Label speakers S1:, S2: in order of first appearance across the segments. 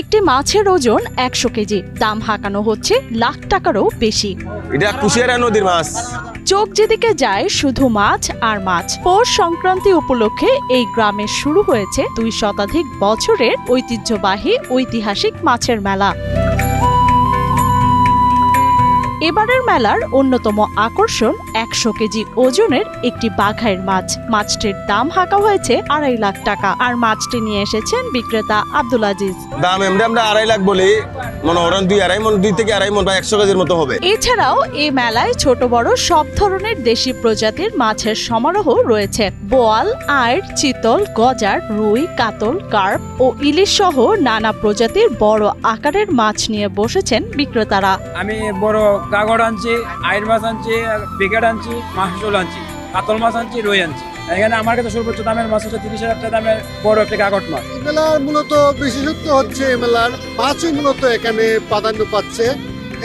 S1: একটি মাছের ওজন একশো কেজি। দাম হাঁকানো হচ্ছে লাখ টাকারও বেশি।
S2: এটা কুশিয়ারা নদীর মাছ।
S1: চোখ যেদিকে যায় শুধু মাছ আর মাছ। পৌষ সংক্রান্তি উপলক্ষে এই গ্রামে শুরু হয়েছে দুই শতাধিক বছরের ঐতিহ্যবাহী ঐতিহাসিক মাছের মেলা। এবারের মেলার অন্যতম আকর্ষণ একশো কেজি ওজনের একটি বাঘাইয়ের মাছ। মাছটির দাম হাঁকা হয়েছে আড়াই লাখ টাকা। আর মাছটি নিয়ে এসেছেন বিক্রেতা আব্দুল আজিজ।
S2: দাম এমনি আমরা আড়াই লাখ বলি। মনে ওরান দুই আড়াই মন দুই থেকে আড়াই মন বা একশো কেজির মতো হবে।
S1: এছাড়াও এই মেলায় ছোট বড় সব ধরনের দেশি প্রজাতির মাছের সমারোহ রয়েছে। বোয়াল আইড় চিতল গজার রুই কাতল কার্প ও ইলিশ সহ নানা প্রজাতির বড় আকারের মাছ নিয়ে বসেছেন বিক্রেতারা।
S3: আমি বড় কাগড় আনছি আইর মাছ আনছি বিকেট আনছি মাছরোল আনছি, কাতল মাছ আনছি, রুই আনছি। এখানে আমার কাছে সর্বোচ্চ দামের মাছ হচ্ছে তিরিশ হাজার টাকা দামের বড় একটা কাগট মাছ।
S4: মেলার মূলত বিশেষত্ব হচ্ছে মেলার মাছই মূলত এখানে প্রাধান্য পাচ্ছে।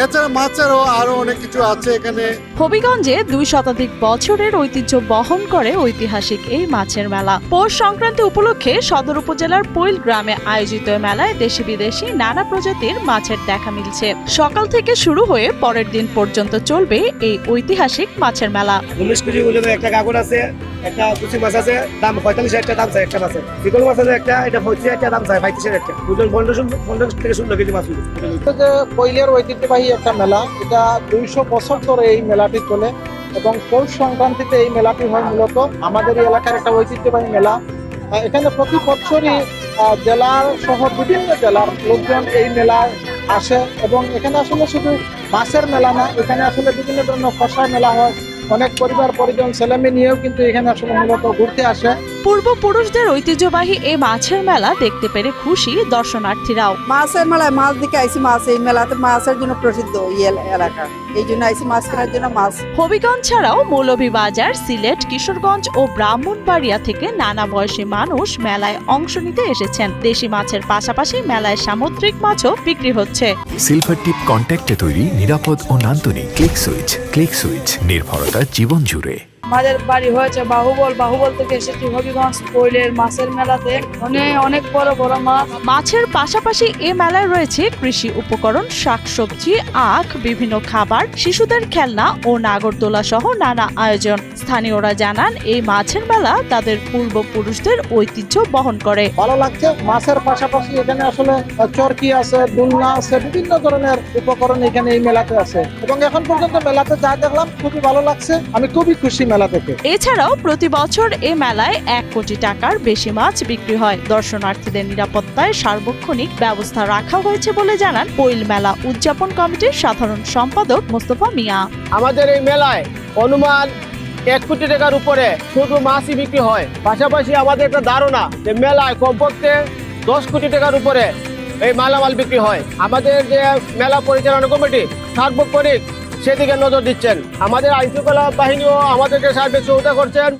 S4: এছাড়া মাছেরও আরও অনেক কিছু আছে এখানে।
S1: হবিগঞ্জে দুই শতাধিক বছরের ঐতিহ্য বহন করে ঐতিহাসিক এই মাছের মেলা। পৌষ সংক্রান্তি উপলক্ষে সদর উপজেলার পৈল গ্রামে আয়োজিত মেলায় দেশি বিদেশি নানা প্রজাতির মাছের দেখা মিলছে। সকাল থেকে শুরু হয়ে পরের দিন পর্যন্ত চলবে এই ঐতিহাসিক মাছের মেলা।
S5: উনিশ কেজি ওজনের একটা কাগজ আছে একটা কুচি মাছ আছে, দাম পঁয়তাল্লিশ হাজার দাম চাই একটা মাছের। চিকন মাছ আছে একটা, এটা পঁয়ত্রিশ টাকা, দাম চাই পঁয়ত্রিশ হাজার ওজন পনেরো পনেরো থেকে ষোলো কেজি মাছ।
S6: এটা ঐতিহ্যবাহী একটা মেলা। এটা দুইশো বছর ধরে এই মেলাটি চলে এবং পৌষ সংক্রান্তিতে এই মেলাটি হয় মূলত। আমাদের এই এলাকার একটা ঐতিহ্যবাহী মেলা। এখানে প্রতি বছরই জেলার সহ বিভিন্ন জেলার লোকজন এই মেলায় আসে এবং এখানে আসলে শুধু মাছের মেলা না, এখানে আসলে বিভিন্ন ধরনের ফসার মেলা হয়। অনেক পরিবার পরিজন ছেলেমেয়ে নিয়েও কিন্তু এখানে আসলে মূলত ঘুরতে আসে।
S1: পূর্বপুরুষদের ঐতিহ্যবাহী এই মাছের মেলা দেখতে পেরে খুশি দর্শনার্থীরাও।
S7: মাছের মেলায় মাছ দিকে আইসি মাছ এই মেলাতে মাছের জন্য প্রসিদ্ধ এই এলাকা। এই জন্য আইসি মাছ কেনার জন্য মাছ।
S1: হবিগঞ্জ ছাড়াও মৌলভীবাজার সিলেট কিশোরগঞ্জ ও ব্রাহ্মণবাড়িয়া থেকে নানা বয়সী মানুষ মেলায় অংশ নিতে এসেছেন। দেশি মাছের পাশাপাশি মেলায় সামুদ্রিক মাছও বিক্রি হচ্ছে।
S8: সিলভার টিপ কন্ট্যাক্টে তৈরি নিরাপদ ও নান্দনিক ক্লিক সুইচ ক্লিক সুইচ নির্ভরতা জীবন জুড়ে।
S9: আমাদের বাড়ি হয়েছে বাহুবল। বাহুবল থেকে এসেছি হবিগঞ্জ কোয়েলের মাছের মেলাতে। অনেক অনেক বড় বড় মাছ।
S1: মাছের পাশাপাশি এ মেলায় রয়েছে কৃষি উপকরণ শাকসবজি আখ বিভিন্ন খাবার শিশুদের খেলনা ও নাগরদোলা সহ নানা আয়োজন। স্থানীয়রা জানান এই মাছের মেলা তাদের পূর্বপুরুষদের ঐতিহ্য বহন করে।
S6: ভালো লাগছে। মাছের পাশাপাশি এখানে আসলে চরকি আছে দুলনা আছে বিভিন্ন ধরনের উপকরণ এখানে এই মেলাতে আছে। এবং এখন পর্যন্ত মেলাতে যা দেখলাম খুবই ভালো লাগছে। আমি খুবই খুশি মেলা থেকে।
S1: এছাড়াও প্রতি বছর এ মেলায় এক কোটি টাকার বেশি মাছ বিক্রি হয়। দর্শনার্থীদের নিরাপত্তায় সার্বক্ষণিক ব্যবস্থা রাখা হয়েছে বলে জানান পৈল মেলা উদযাপন কমিটির সাধারণ সম্পাদক মোস্তফা মিয়া।
S5: আমাদের এই মেলায় অনুমান এক কোটি টাকার উপরে শুধু মাছই বিক্রি হয়। পাশাপাশি আমাদের একটা ধারণা যে মেলায় কমপক্ষে দশ কোটি টাকার উপরে এই মালামাল বিক্রি হয়। আমাদের যে মেলা পরিচালনা কমিটি সার্বক্ষণিক সেদিকে নজর দিচ্ছেন। আমাদের আইনশৃঙ্খলা বাহিনীও আমাদেরকে সার্বিক সহায়তা করছেন।